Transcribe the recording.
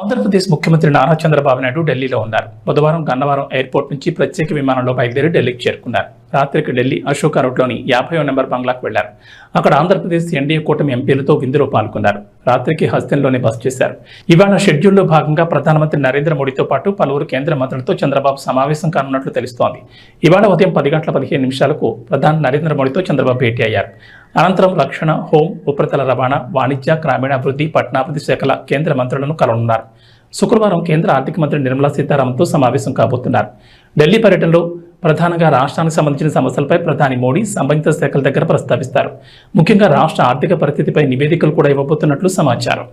ఆంధ్రప్రదేశ్ ముఖ్యమంత్రి నారా చంద్రబాబు నాయుడు ఢిల్లీలో ఉన్నారు. బుధవారం గన్నవరం ఎయిర్పోర్ట్ నుంచి ప్రత్యేక విమానంలో బయలుదేరి ఢిల్లీకి చేరుకున్నారు. రాత్రికి ఢిల్లీ అశోక రోడ్లోని యాభై నెంబర్ బంగ్లాకు వెళ్ళారు. అక్కడ ఆంధ్రప్రదేశ్ ఎన్డీఏ కూటమి ఎంపీలతో విందులో పాల్గొన్నారు. రాత్రికి హస్తంలోనే బస చేశారు. ఇవాళ షెడ్యూల్లో భాగంగా ప్రధానమంత్రి నరేంద్ర మోడీతో పాటు పలువురు కేంద్ర మంత్రులతో చంద్రబాబు సమావేశం కానున్నట్లు తెలుస్తోంది. ఇవాళ ఉదయం పది గంటల పదిహేను నిమిషాలకు ప్రధాని నరేంద్ర మోడీతో చంద్రబాబు భేటీ అయ్యారు. అనంతరం రక్షణ హోం ఉపరితల రవాణా వాణిజ్య గ్రామీణాభివృద్ధి పట్టణాభివృద్ధి శాఖల కేంద్ర మంత్రులను కలవనున్నారు. శుక్రవారం కేంద్ర ఆర్థిక మంత్రి నిర్మలా సీతారామన్తో సమావేశం కాబోతున్నారు. ఢిల్లీ పర్యటనలో ప్రధానంగా రాష్ట్రానికి సంబంధించిన సమస్యలపై ప్రధాని మోడీ సంబంధిత శాఖల దగ్గర ప్రస్తావిస్తారు. ముఖ్యంగా రాష్ట్ర ఆర్థిక పరిస్థితిపై నివేదికలు కూడా ఇవ్వబోతున్నట్లు సమాచారం.